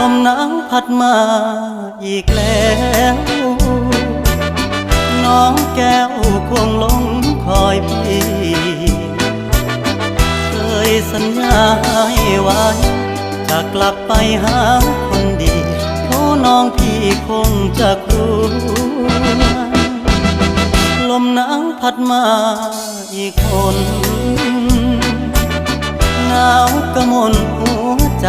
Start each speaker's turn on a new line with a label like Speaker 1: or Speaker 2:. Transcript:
Speaker 1: ลมหนาวพัดมาอีกแล้ว น้องแก้วคงหลงคอยพี่ เคยสัญญาให้ไว้ จะกลับไปหาคนดีโทน้องพี่คงจะกลัวลมหนาวพัดมาอีกคนหนาวกระมนหัวใจ